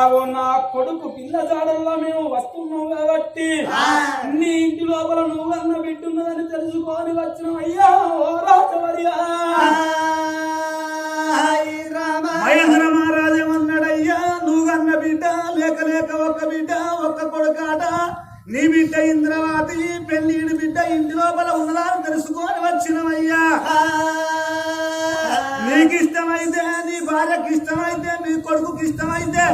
ఆగో నా కొడుకు పిల్ల జాడల్లో మేము వస్తున్నాం కాబట్టి నీ ఇంటి లోపల నువ్వు అన్న బిడ్డున్నదని తెలుసుకొని వచ్చిన. అయ్యా ఓ రాజవర్యా. బిడ్డ లేక లేక ఒక్క బిడ్డ ఒక్క కొడుకాట. నీ బిడ్డ ఇంద్రవాతి పెళ్ళిడి బిడ్డ ఇంటి లోపల ఉన్నదాన్ని తెలుసుకొని వచ్చినవయ్యా నీకు ఇష్టమైతే నీ భార్యకి ఇష్టమైతే నీ కొడుకుకి ఇష్టమైతే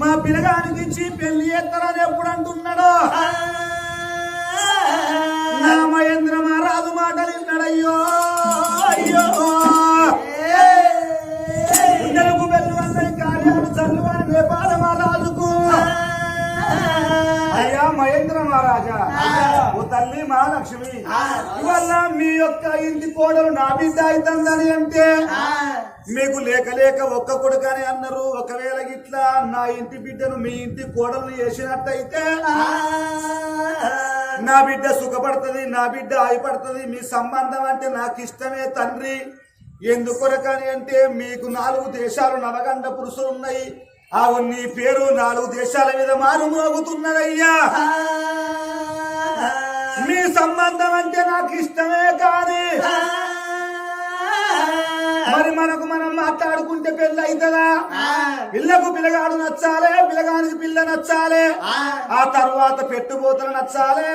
మా పిల్లగానికి ఇచ్చి పెళ్ళి చేస్తారని ఎప్పుడు అంటున్నాడు నా మహేంద్ర మహారాజు మాటలు విన్నాడయ్యో అయ్యో గుండెలకు వెళ్ళు అన్నయ్య కార్యాలు చల్లువని నేపాల మహారాజుకు. అయ్యా మహేంద్ర మహారాజా. ఓ తల్లి మహాలక్ష్మి ఇవల్ల మీ యొక్క ఇంటి కోడలు నా బిడ్డ అవుతుందని అంటే మీకు లేక లేక ఒక్క కొడుకని అన్నారు. ఒకవేళ ఇట్లా నా ఇంటి బిడ్డను మీ ఇంటి కోడలు చేసినట్టయితే నా బిడ్డ సుఖపడుతుంది నా బిడ్డ ఆయిపడుతుంది. మీ సంబంధం అంటే నాకు ఇష్టమే తండ్రి. ఎందుకొరకని అంటే మీకు నాలుగు దేశాలు నవగండ పురుషులు ఉన్నాయి. ఆ నీ పేరు నాలుగు దేశాల మీద మారుమోగుతున్నదయ్యా మీ సంబంధం అంటే నాకు ఇష్టమే కానీ మరి మనకు మనం మాట్లాడుకుంటే పెళ్ళి అవుతుందా పిల్లకు పిల్లగాడు నచ్చాలే పిల్లగానికి పిల్ల నచ్చాలే. ఆ. తర్వాత పెట్టుబోతలు నచ్చాలే.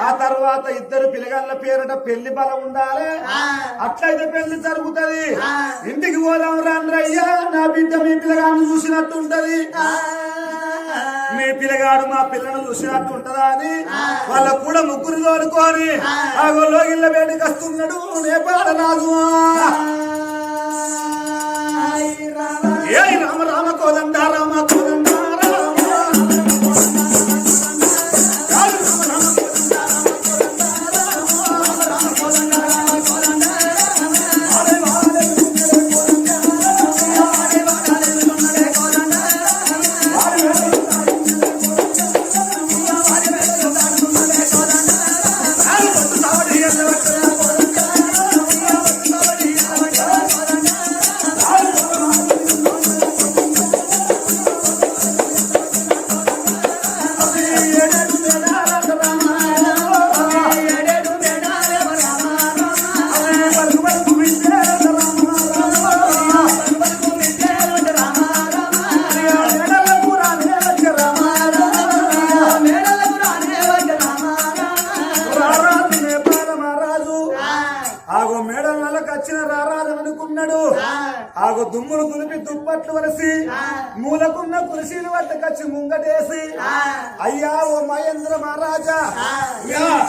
ఆ. తర్వాత ఇద్దరు పిల్లగాళ్ళ పేరుట పెళ్ళి బలం ఉండాలి. అట్లయితే పెళ్ళి జరుగుతది. ఇంటికి పోదాం రాండ్రయ్యా. నా బిడ్డ మీ పిల్లగాడిని చూసినట్టు ఉంటది పిల్లగాడు మా పిల్లను చూసినట్టు ఉంటదా అని వాళ్ళ కూడా ముగ్గురు తోడుకొని ఆ. గొల్లో ఇళ్ళ వేడికి వస్తున్నాడు నేపాల రాజు ఏ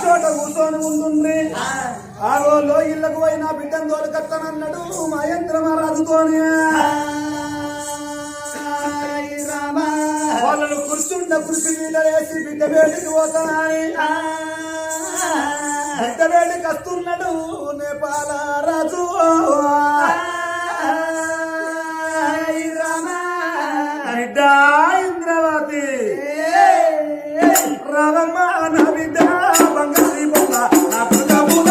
చోట కూర్చొని ఉండుండ్రి ఆగో లోగిళ్ళకు పోయి నా బిడ్డను తోలుకత్తనన్నాడు మహేంద్ర మహారాజుతోని. వాళ్ళను కూర్చుండ కుర్చీ మీద వేసి బిడ్డ వేడికి పోతానని బిడ్డ వేడికి వస్తున్నాడు నేపాల రాజు. బిడ్డ ఇంద్రవతి రావమ్మ నా బిడ్డ బంగారి బొమ్మ నా పుట్ట పూల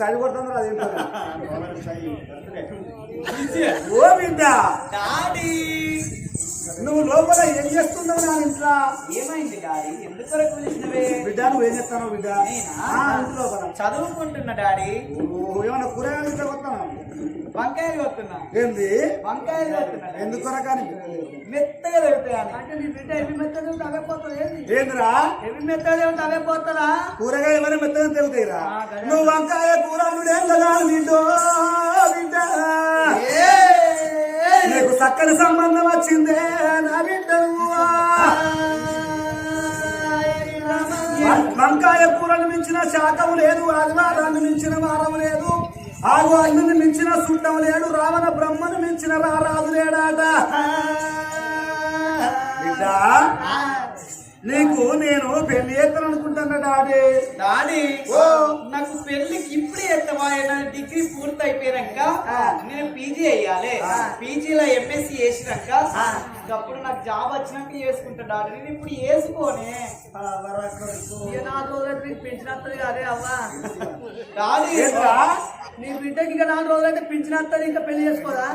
సైడ్ కొడుతుంది అది ఓ బిడ్డ నువ్వు లోపల ఏం చేస్తున్నావు నా ఇంట్లో? ఏమైంది డాడీ? ఎందుకు వరకు పిలిచినవే బిడ్డ నువ్వు ఏం చేస్తావు బిడ్డ? లోపల చదువుకుంటున్నా డాడీ. ఏమన్నా కూరగాయలు ఇంట్లో కొత్తాను వంకాయలు కొత్తున్నా. ఏంది? వంకాయలు కొత్తున్నా. ఎందుకు కొరకాని? మెత్తగా దొరుకుతాయని. అంటే నీ బిడ్డ ఎవి మెత్తలు అవే పోతుంది ఏంది? ఏందిరా? ఎవి ఏమిటి అవే పోతుందా కూరగాయ ఏమైనా మెత్తగా తెగుతాయిరా నువ్వు వంకాయ కూర నువ్వేం కదా బిడ్డో. బిడ్డ నీకు చక్కని సంబంధం వచ్చిందే నా వంకాయ కూరను మించిన శాఖం లేదు ఆదివారాన్ని మించిన వారం లేదు ఆగు అన్నుని మించిన సుట్టం లేడు రావణ బ్రహ్మను మించిన రారాజు లేడాట. బిడ్డ నీకు నేను పెళ్ళి చేస్తాను డాడీ. డాడీ. నాకు పూర్తి అయిపోయాక నేను పీజీ అయ్యాలి పీజీలో ఎంఎస్సి చేసినాక అప్పుడు నాకు జాబ్ వచ్చినాక చేసుకుంటా డాడీ. నేను ఇప్పుడు వేసుకోనే నాలుగు రోజులు నీకు అదే అవ్వా. డాడీ. నీ బిడ్డకి ఇక నాలుగు రోజులు పింఛన్ వస్తుంది ఇంకా పెళ్ళి చేసుకోదా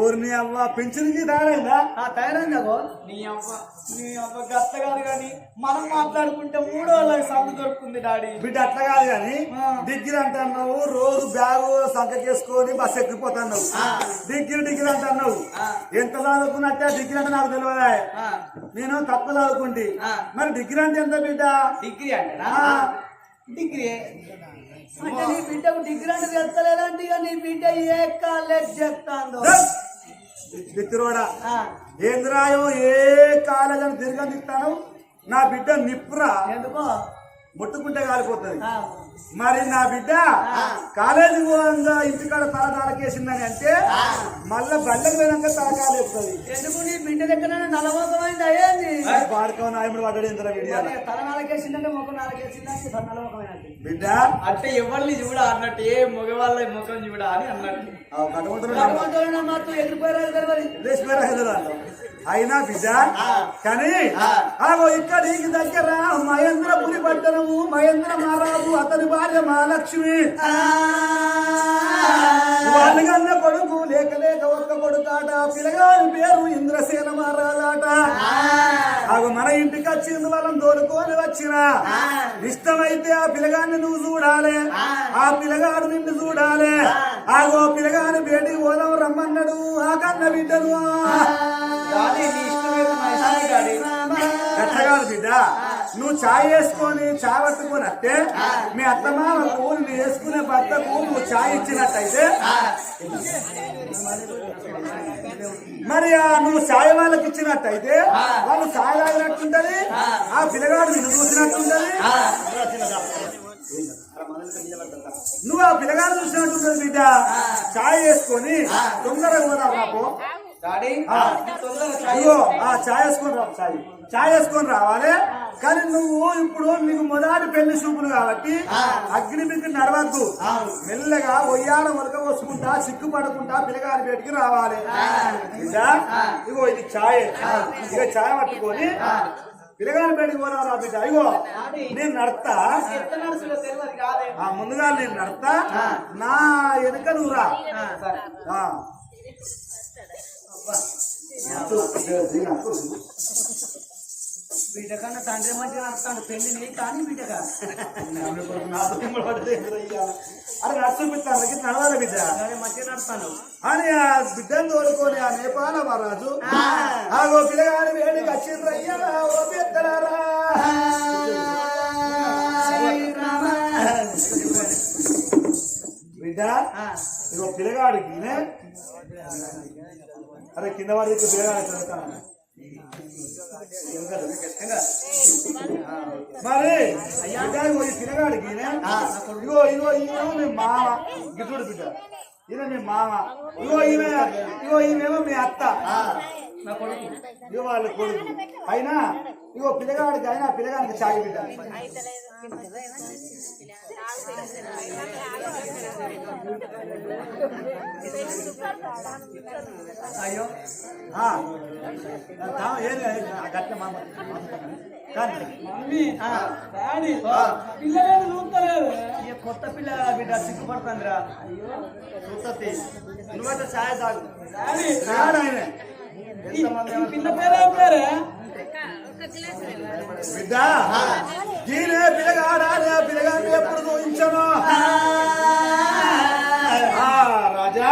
ఊరిని అవ్వ పింఛన్కి తయారైందా? ఆ తయారైందాగో నీ అవ్వ. నీ అవ్వ గత్త కాదు కానీ మనం మాట్లాడుకుంటే మూడో వాళ్ళకి సందు దొరుకుతుంది డాడీ. బిడ్డ అట్లా కాదు కానీ డిగ్రీ అంటున్నావు రోజు బ్యాగు సంకకేసుకొని బస్ ఎక్కిపోతున్నావు. డిగ్రీ డిగ్రీ అంటున్నావు. ఎంత చదువుకున్నట్టే డిగ్రీ అంటే నాకు తెలియదా నేను తక్కువ చదువుకుంటే. మరి డిగ్రీ అంటే ఎంత బిడ్డ? డిగ్రీ అంటేనా? ఆ. డిగ్రీ. అంటే నీ బిడ్డకు డిగ్రీ అంటే తెలుస్తలేదంటే ఇక నీ బిడ్డ ఏ కాలేజ్ చెప్తాందో? బిత్తిరోడా. ఆ, ఏంద్రాయో ఏ కాలేజ్ అని తిరగనిస్తాను నా బిడ్డ నిప్పురా. ఎందుకో? ముట్టుకుంటే కాలిపోతుంది. మరి నా బిడ్డ కాలేజీ పోగా ఇంటికాడ తల తాలకేసిందని అంటే మళ్ళా బళ్ళకి పోయినాక తలకాలేపుతుంది ఎందుకు నీ బిడ్డ దగ్గర నలమోకమైంది? అయ్యేంది? వాడుకో నాయముడు పడ్డాడు ఇంత వీడియో. తల నాలుగేసిందంటే ముఖం నాలుగేసిందంటే నలమోకమైనట్టు. బిడ్డ. అంటే ఎవరిని చూడ అన్నట్టు ఏ మగవాళ్ళ ముఖం చూడ అని అన్నట్టు. కట్టుకుంటున్నాడు ఎగిరిపోయారు అయినా బిడ్డ కానీ ఆగో ఇక్కడికి దగ్గర మహేంద్రపురి పట్టణము మహేంద్ర మహారాజు అతని భార్య మహాలక్ష్మి. వాళ్ళు కన్న కొడుకు లేక లేక ఒక్క కొడుకాట పిల్లగాని పేరు ఇంద్రసేన మహారాజాట. ఆగో మన ఇంటికి వచ్చింది వాళ్ళని తోడుకొని వచ్చిన. ఇష్టమైతే ఆ పిల్లగాన్ని నువ్వు చూడాలి. ఆ. పిల్లగాడు నిన్ను చూడాలి. ఆగో పిల్లగాని బయటికి పోదాం రమ్మన్నాడు. ఆ కన్న బిడ్డను. డాడీ నీ నా ఇష్టమే డాడీ. బిడ్డ. నువ్వు చాయ్ వేసుకొని చాయ్ పట్టుకొని అట్టే మీ అత్తమ్మ నువ్వు వేసుకునే భర్తకు నువ్వు చాయ్ ఇచ్చినట్టయితే. మరి ఆ నువ్వు చాయ్ వాళ్ళకి ఇచ్చినట్టయితే వాళ్ళు చాయ్ తాగినట్టుంటది ఆ పిల్లగాడు నిన్ను చూసినట్టుంటది. నువ్వు ఆ పిల్లగాడు చూసినట్టుంటది బిడ్డ. చాయ్ వేసుకొని తొందరగా పోదాం బాబు అయ్యో ఆ. చాయ్ వేసుకొని రా చాయ్. చాయ్ వేసుకొని రావాలి. కానీ నువ్వు ఇప్పుడు నీకు మొదటి పెళ్ళి చూపులు కాబట్టి అగ్ని మీకు నడవద్దు. మెల్లగా ఒయ్యాల మొలక పోసుకుంటా సిగ్గు పడకుండా పిల్లగారి బయటికి రావాలి ఇగో ఇది చాయ్. ఇక చాయ్ పట్టుకొని పిల్లగారి బయటికి పోరా రా బిడ్డ. ఇగో నేను నడతా. ముందుగా నేను నడతా. నా వెనుక నువ్వు రా. సరే ఆ. బిడ్డ కన్నా తండ్రి మంచిగా నడుస్తాడు పెళ్ళి నీ కానీ బిడ్డగా. అరే దగ్గర నడవాలి బిడ్డ. మంచిగా నడుస్తాను అని ఆ బిడ్డను తోడుకొని ఆ నేపాల మహారాజు ఆగో పిల్లగాని వేడికి వచ్చిండ్రయ్యా ఓ పెద్దలారా. బిడ్డ ఇగో పిల్లగాడికి అరే కింద వాడికి పిల్లగాడి చదువుతాను మరి బిడ్డ ఇగో పిల్లగాడికి ఇగో ఇగో ఈమెమో మీ మామ. గిట్టుడు బిడ్డ. ఈయన మీ మామ. ఇగో ఈమె ఇగో ఈమెమో మీ అత్త. నా కొడుకు. ఇగో వాళ్ళ కొడుకు. అయినా ఇగో పిల్లగాడికి అయినా పిల్లగానికి చాయ్ బిడ్డ అయ్యో. ఆ. తా- ఏది? గట్ల మామ. కానీ మమ్మీ డాడీ పిల్లగాడు చూస్తలేదు. ఈ కొత్త పిల్ల బిడ్డ సిగ్గుపడుతుందిరా. అయ్యో చూస్తుంది నువ్వైతే ఛాయ్ తాగు. డాడీ ఆయన పిల్ల పేరేం పేరే? బిడ్డ పిల్లగాడిని ఎప్పుడు చూపించను? రాజా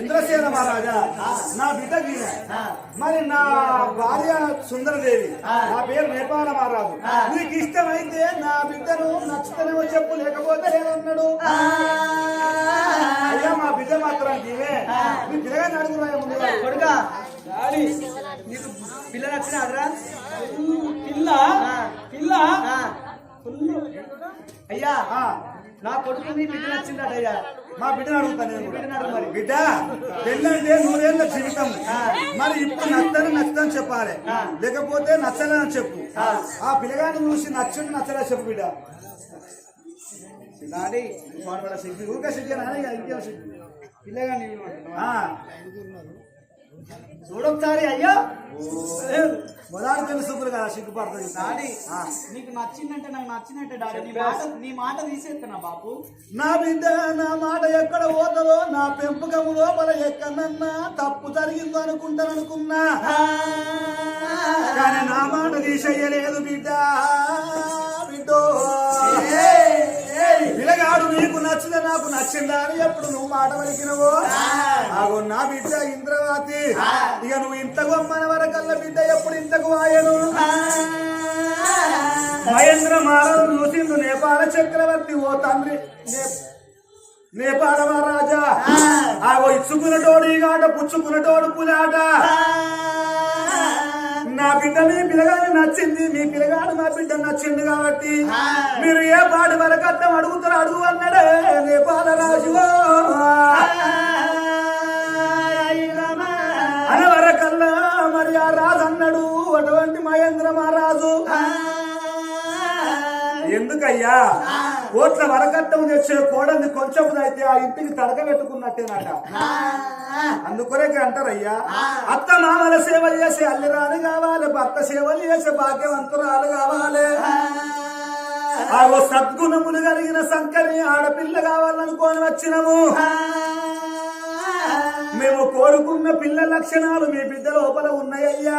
ఇంద్రసేన మహారాజా నా బిడ్డ గీన. మరి నా భార్య సుందరదేవి నా పేరు నేపాల మహారాజు. నీకు ఇష్టమైతే నా బిడ్డను నచ్చుతనేమో చెప్పు లేకపోతే లేదన్నాడు. అయ్యా మా బిడ్డ మాత్రం నీవే నీ ముందుగా. కొడుకా డాడీ నీకు పిల్ల నచ్చినాదిరా పిల్ల? పిల్ల? అయ్యా నా కొడుకు నీ బిడ్డ నచ్చిందట అయ్యా. మా బిడ్డను అడుగుతాను నేను. బిడ్డను మరి. బిడ్డ పెళ్ళంటే నూరేళ్ళ జీవితం. మరి ఇప్పుడు నచ్చని నచ్చని చెప్పాలి. లేకపోతే నచ్చలేదని చెప్పు. ఆ. పిల్లగాని చూసి నచ్చని నచ్చలే చెప్పు బిడ్డ. సిగ్గు ఊరికే సిగ్గు నానే ఇక ఇంకేం సిగ్గు పిల్లగా నీళ్ళు ఆ, చూడొకసారి అయ్యో! మొదలు తెలుసుకులు కదా సిగ్గుపడుతుంది డాడీ. నీకు నచ్చిందంటే నాకు నచ్చినట్టే డాడీ నీ మాట నీ మాట తీసేస్తున్నా బాబు నా బిడ్డ నా మాట ఎక్కడ పోతుందో నా పెంపకము లోపల ఎక్కడన్నా తప్పు జరిగిందో అనుకుంటాను అనుకున్నా కానీ నా మాట తీసేయలేదు బిడ్డో. నచ్చిందా నాకు? నచ్చిందా అని ఎప్పుడు నువ్వు మాట పలికినవో? ఆగో నా బిడ్డ ఇంద్రవాతి. ఇక నువ్వు ఇంతకు అమ్మన వరకల్లా బిడ్డ ఎప్పుడు ఇంతకు ఆయను మహేంద్ర మారవు చూసిండు నేపాల చక్రవర్తి ఓ తండ్రి. నేపాల మహారాజా ఆగో ఇచ్చుకున్నటోడు ఈగాట పుచ్చుకున్నటోడు పులాట. నా బిడ్డ మీ నచ్చింది. మీ పిల్లగాడు మా బిడ్డ నచ్చింది కాబట్టి మీరు ఏ పాటి వరకట్టం అడుగుతారు అడుగు అన్నాడే. నేపాల రాజు అనవరకల్లా మరి ఆ రాజు అన్నాడు. అటువంటి మహేంద్ర మహారాజు. ఎందుకయ్యా? కోట్ల వరకట్టం తెచ్చే కోడల్ని కొంచెం అయితే ఆ ఇంటికి తడక పెట్టుకున్నట్టేనట అందుకొరకే అంటారయ్యా అత్త మామల సేవ చేసే అల్లిరాలు కావాలి భర్త సేవలు చేసే భాగ్యవంతురాలు కావాలి. ఆగో సద్గుణములు కలిగిన సంకరి ఆడపిల్ల కావాలనుకొని వచ్చినము. మేము కోరుకున్న పిల్ల లక్షణాలు మీ బిడ్డ లోపల ఉన్నాయ్యా.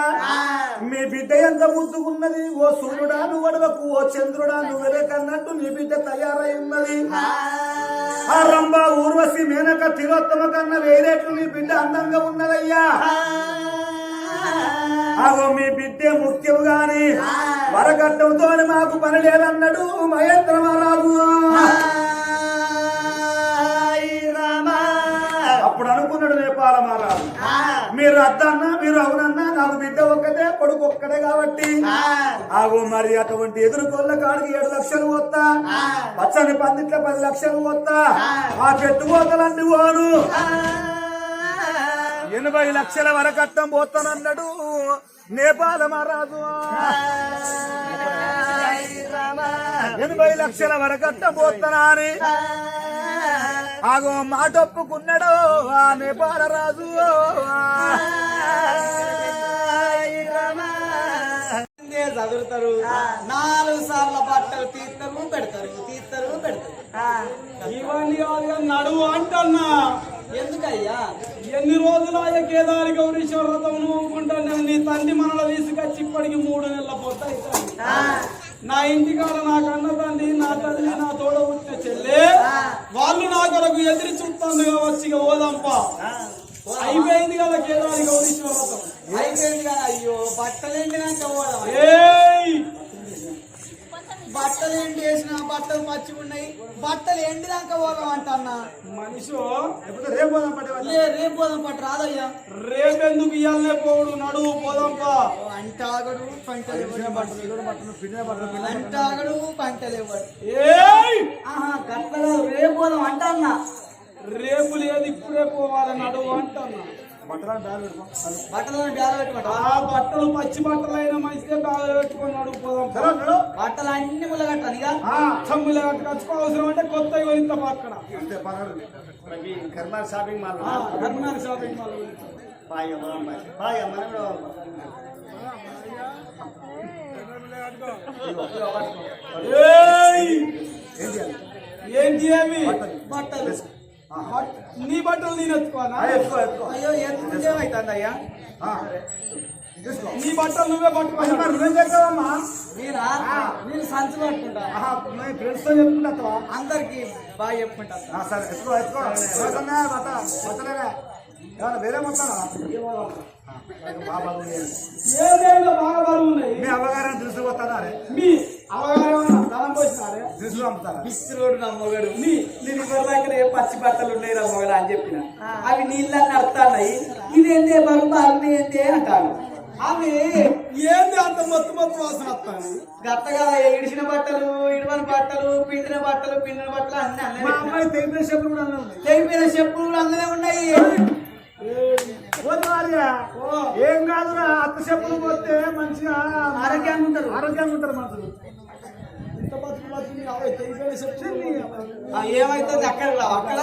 మీ బిడ్డ ఎంత ముద్దుకున్నది ఓ సూర్యుడా నువ్వు అడవకు. ఓ చంద్రుడా నువ్వెలే కన్నట్టు నీ బిడ్డ తయారై ఉన్నది. ఆ. రంభ ఊర్వశి మేనక తిరోత్తమ కన్నా వేరేట్లు నీ బిడ్డ అందంగా ఉన్నదయ్యా. అగో మీ బిడ్డే ముఖ్యం గాని వరకట్టంతో మాకు పని లేదన్నాడు మహేంద్ర మీరు అద్దన్నా మీరు అవునన్నా నాకు బిడ్డ ఒక్కటే కొడుకు ఒక్కడే కాబట్టి. ఆగో మరి అటువంటి ఎదురుకోళ్ళ కాడికి ఏడు లక్షలు వస్తా. పచ్చని పందిట్ల పది లక్షలు వస్తా. ఆ. పెట్టుకోతలన్నీ పోను. ఎనభై లక్షల వరకట్టం పోతానన్నాడు నేపాల మహారాజు. ఎనభై లక్షల వరకట్టం పోతానా అని ఆగో మాట ఒప్పుకున్నాడు ఆ నేపాల రాజు చదువుతారు నాలుగు సార్లు బట్టలు తీస్తారు పెడతారు. తీస్తారు పెడతారు. ఇవన్నీ కాదు నడువు అంటన్నా. ఎందుకయ్యా? ఎన్ని రోజులు అయ్యా కేదారి గౌరీశ్వర వ్రతం నువ్వుకుంటాను నీ తండ్రి మనలో తీసుకొచ్చి ఇప్పటికి మూడు నెలల అవుతుంది నా ఇంటికాడ నా కన్న తండ్రి నా తల్లి నా తోడ పుట్టిన చెల్లె వాళ్ళు నా కొరకు ఎదురు చూస్తుంది కావచ్చు ఇక ఓదంప. అయిపోయింది కదా కేదారి గౌరీశ్వర వ్రతం. అయిపోయింది కదా అయ్యో బట్టలు ఎండినాక పోదాం ఏయ్! బట్టలు ఎండి వేసిన బట్టలు పచ్చి ఉన్నాయి. బట్టలు ఎండినాక పోదాం అంటన్నా. మనిషి లేకపోతే రేపు పోదాం. లే రేపు పోదాం పట్టు రాదయ్యా. రేపెందుకు ఇయ్యాలనే పోవుడు నడువు పోదంపా అంటాగడు పంటలు. అంటాగడు పంటలు ఇవ్వడు. ఆహా గట్ల రేపు పోదాం అంటన్నా. రేపు లేదు ఇప్పుడే పోవాలి నడువు అంటున్నా. బట్టలను పెట్టుకుంటా ఆ బట్టలు పచ్చి బట్టలు అయినా మంచిదే బాగా పెట్టుకొని అడుగుపోదాం సరే. నడు. బట్టలు అన్ని ముళ్ళగట్టాను ఇక ఆ, తమ్ముల కట్టుకొచ్చుకో అవసరం అంటే కొత్త ఇంత పక్కన. అంతే పర్వాలేదు కర్మార్ shopping mall. Karnataka shopping mall. మనం కూడా ఏయ్! ఏంటి అవి బట్టలు. బట్- నీ బట్టలు నేను ఎత్తుకోనా ఆ, ఎత్తుకో ఎత్తుకో. అయ్యో ఎంత అయ్యా నీ బట్టలు నువ్వే పట్టుకోవాలి. మరి నువ్వేం చేస్తావమ్మా నేనా నేను సంచి పట్టుకుంటా. ఆహా, నేను ఫ్రెండ్స్తో చెప్పుకుంటావా అందరికి బాగా చెప్పుకుంటా. సరే ఎత్తుకో బట్ట వేరే మొత్తానా బాగా బరువు ఉన్నాయి. మీ అవ్వగారిని తీసుకుపోతారా అరే మీ పిచ్చిరోడు నా మొగడు నీ నేను పచ్చి బట్టలు ఉన్నాయి నా మొగడు అని చెప్పిన అవి నీళ్ళని అర్థాన్నాయి ఇదేందే బరువు బాగుంది ఏందే అంటాను అవి ఏంది అంత మొత్తం మొత్తం వాసన వస్తాను గత్తగా ఇడిచిన బట్టలు ఇడవని బట్టలు పిండిన బట్టలు పిండిన బట్టలు అన్ని అన్నీ తెలిపిన చెప్పులు కూడా అన్నీ ఉన్నాయి తెగిపోయిన చెప్పులు కూడా ఉన్నాయి. ఏం కాదురా అత్త చెప్పులు పోతే మంచిగా ఆరోగ్యంగా ఉంటారు. ఆరోగ్యంగా ఉంటారు మనుషులు ఇంత బతుకు బతుకు అవే తెగిపోయిన చెప్తే ఆ, ఏమైతుంది అక్కడ. అక్కడ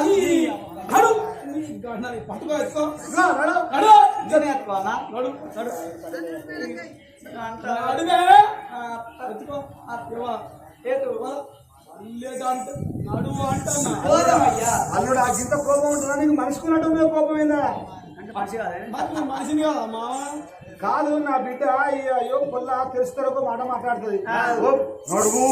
నడు నీ గండని పట్టుకో ఎత్తుకో ఇదిగో, నడు. నడు ఇంట్లోనే ఎత్తుకోవాలా? నడు నడు అంటారు. అడిగే ఎత్తుకో ఇవ్వ. ఏటు? లేదంటే నడువు అంటున్నా పోదామయ్యా. అల్లుడు ఆ గింత కోపం ఉంటుందా నీకు మనిషికున్నట్టు కోపం ఏందా అంటే మనిషి కాదే. మనిషిని కదమ్మా కాదు నా బిడ్డ అయ్యో పొల్ల తెలుస్తారు ఒక మాట మాట్లాడుతుంది నడువు?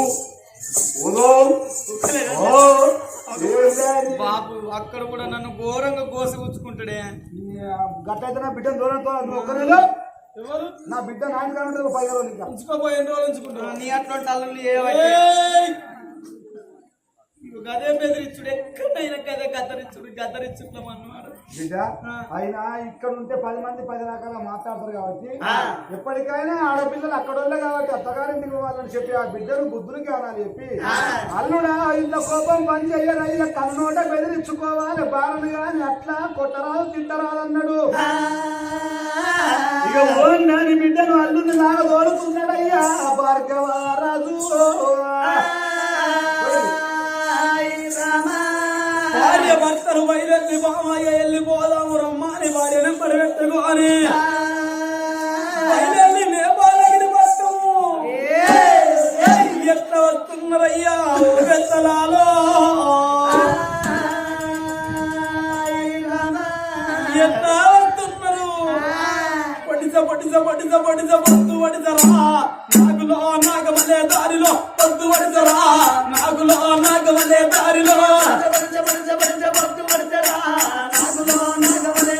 బాబు అక్కడ కూడా నన్ను ఘోరంగా కోసగుచ్చుకుంటాడే ఈ, ఆ, గట్టయితే నా బిడ్డను ఒక్కరేలో ఎవరు? నా బిడ్డ నాయన కానుంటుంది పై రోజులు ఇంకా. ఉంచుకోపోయి ఎన్ని రోజులు ఉంచుకుంటా నీ అట్లాంటి అల్లుళ్ళు ఏవైతే! గదే బెదిరించుడు ఎక్కడైనా గదే గద్దరించుడు గద్దరించుడు అన్నమాట బిడ్డ అయినా ఇక్కడ ఉంటే పది మంది పది రకాలుగా మాట్లాడతారు కాబట్టి. ఎప్పటికైనా ఆడపిల్లలు అక్కడోళ్ళే కాబట్టి అత్తగారింటికి పోవాలని చెప్పి ఆ బిడ్డను బుద్ధులకి అనాలి చెప్పి అల్లుడా ఇంత కోపం పని చెయ్యరయ్య కన్నోట బెదిరించుకోవాలి బాలను గాని అట్లా కొట్టరాదు తిట్టరాదు అన్నాడు. ఇక బిడ్డను అల్లుని లాగా తోలుతున్నాడయ్యా భార్గవరాజు. భార్య భర్తలు బయలుదేరి బామయ్య వెళ్ళిపోదాము రమ్మని భార్య నెంబర్ పెట్టుకోని బయలుదేరి నేపాలగిరి పట్టము ఎట్లా వస్తున్నారయ్యా ఓ బెత్తలాలో ఎట్లా పడిస పడిస పడిస పడిస పొద్దు నాగులో నాగమలే దారిలో. పొద్దు పడిసరా నాగులో నాగమలే దారిలో. నాగులో నాగమలే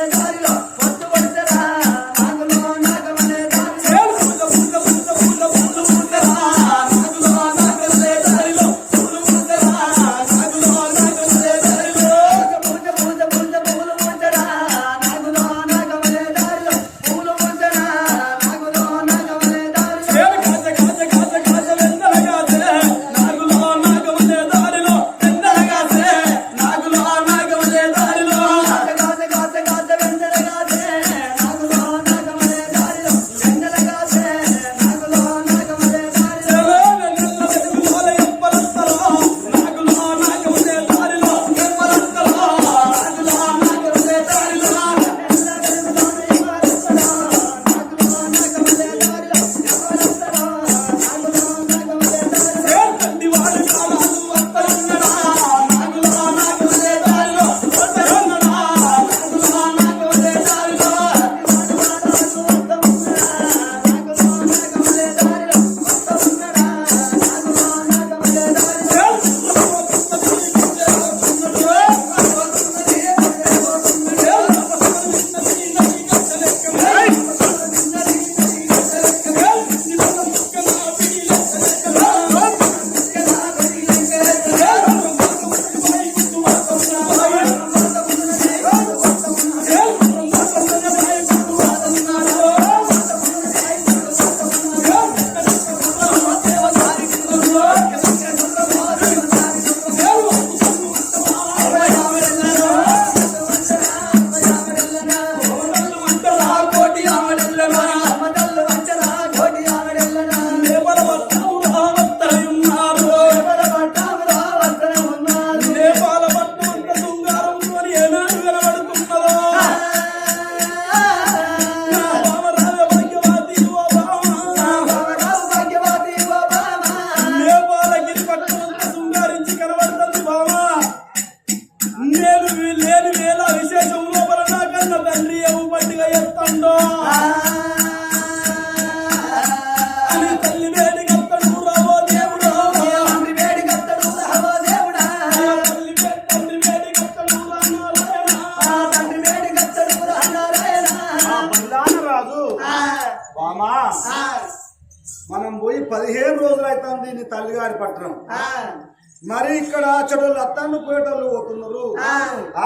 మరి ఇక్కడ చెడులు అత్తాను పోయేటోళ్ళు పోతున్నారు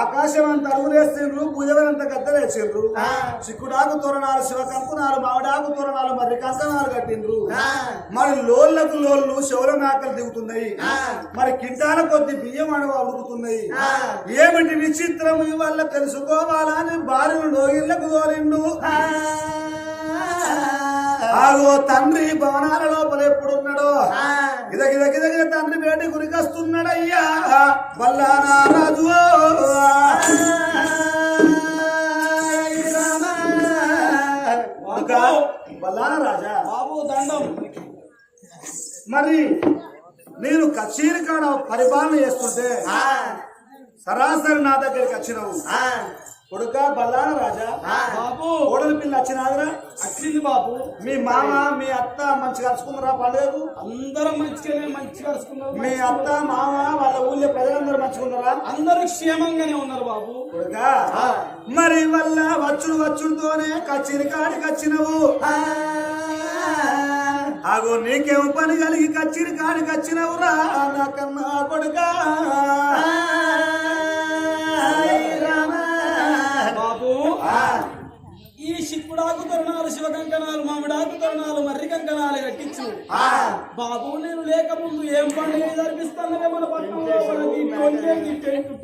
ఆకాశం అంత అడుగులేసిండ్రు పూజవరంత గద్దలేసిండ్రు చిక్కుడాకు తోరణాలు శివకంకునాలు మామిడాకు తోరణాలు మరి కంకణాలు కట్టిండ్రు. మరి లోళ్ళకు లోళ్ళు శౌల మేకలు దిగుతున్నాయి. మరి కింటాల కొద్ది బియ్యం అడుగు అడుగుతున్నాయి ఏమిటి విచిత్రం వల్ల తెలుసుకోవాలని భార్యను లోగిళ్ళకు తోలిండు. ఆగో తండ్రి భవనాల లోపల ఎప్పుడున్నాడో? ఇదగ ఇదగ ఇదగ తండ్రి వేటి గురికొస్తున్నాడయ్యా. బల్లానా రాజు రాజా బాబు దండం. మరి నేను కచేరి కాడ పరిపాలన చేస్తుంటే సరాసరి నా దగ్గరికి వచ్చినావు. కొడుక బల్లాన రాజా? బాబు. కోడలి పిల్ల వచ్చినాదిరా వచ్చింది బాబు. మీ మామ మీ అత్త మంచిగా కలుసుకుందరా పండుగకు? అందరం మంచిగానే మంచిగా కలుసుకున్నారు మీ అత్త మామ వాళ్ళ ఊళ్ళో ప్రజలందరూ మంచిగున్నారా అందరూ క్షేమంగానే ఉన్నారు బాబు. కొడుకా మరి వల్ల వచ్చుడు వచ్చుడుతోనే కచ్చిరి కాడికి వచ్చినవు ఆగో నీకేం పని కలిగి కచ్చిరి కాడికి వచ్చినవురా నాకన్నా కొడుకా. శివ కంకణాలు మామిడాకు తరుణాలు మర్రి కంకణాలు కట్టించు. బాబు నేను లేకముందు ఏం పండుగ మన పట్టణంలో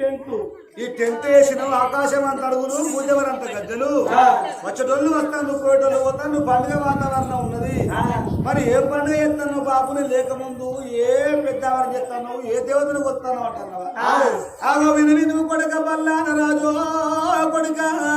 టెంట్ ఈ టెంట్ వేసిన ఆకాశం అంత అడుగులు పూజవరంత గద్దెలు. వచ్చేటోళ్ళు వస్తాను పోయేటోళ్ళు పోతాను పండుగ వాతావరణం ఉన్నది. మరి ఏ పండుగ చేస్తాను బాబుని లేకముందు ఏ పెద్దవారు చేస్తాను ఏ దేవతను వస్తాను అంటున్నావా? విను కొడుక బల్లాన రాజు కొడుక. నా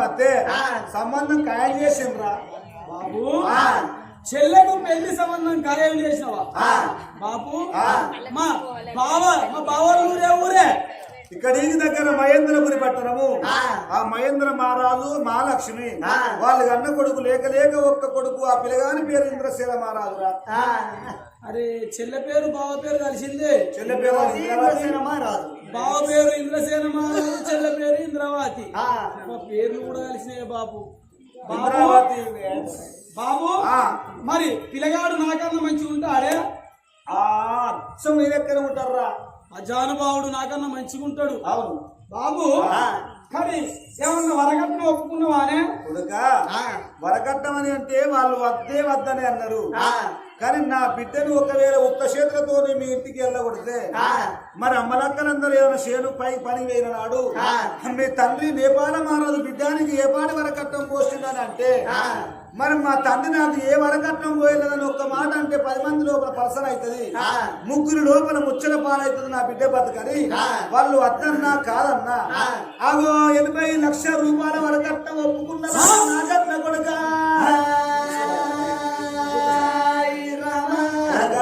వస్తే సంబంధం ఖాయం చేసిండ్రా? బాబు. చెల్లెకు పెళ్ళి సంబంధం ఖాయం చేసినావా? బాబు. మా బావ మా బావ ఊరే ఊరే? ఇక్కడ ఈ దగ్గర మహేంద్రపురి పట్టణము. ఆ. మహేంద్ర మహారాజు మహాలక్ష్మి. వాళ్ళ అన్న కొడుకు లేక లేక ఒక్క కొడుకు ఆ పిల్లగాని పేరు ఇంద్రశీల మహారాజురా. అరే చెల్లె పేరు బావ పేరు కలిసిందే. చెల్లె పేరు ఇంద్రవతి. రాదు బావ పేరు ఇంద్రసేన చెల్లె పేరు ఇంద్రవతి. పేర్లు కూడా కలిసినాయి బాబు. బాబు ఇంద్రావతి బాబు ఆ. మరి పిల్లగాడు నాకన్నా మంచిగా ఉంటాడే? ఆ అచ్చం నీ దగ్గర ఉంటారా అజానుభావుడు నాకన్నా మంచిగా ఉంటాడు. అవును. బాబు కానీ ఏమన్నా వరకట్న ఒప్పుకున్నావానే? కొడుక వరకట్టమని అంటే వాళ్ళు వద్దే వద్దని అన్నారు. కానీ నా బిడ్డను ఒకవేళ ఉత్త చేతులతో మీ ఇంటికి వెళ్ళగొడితే మరి అమ్మలక్కలందరూ ఏదైనా చేను పై పని వేయిన నాడు మీ తండ్రి నేపాల మహారాజు బిడ్డానికి ఏ పాటి వరకట్నం పోస్తుందని అంటే మరి మా తండ్రి నాకు ఏ వరకట్నం పోయలేదని ఒక్క మాట అంటే పది మంది లోపల పర్సన్ అవుతుంది. ముగ్గురు లోపల ముచ్చట పాలవుతుంది నా బిడ్డ బతుకని. వాళ్ళు వద్దన్నా కాదన్నా ఆగో ఎనభై లక్షల రూపాయల వరకట్నం ఒప్పుకున్నారా నాకట్న కొడుక.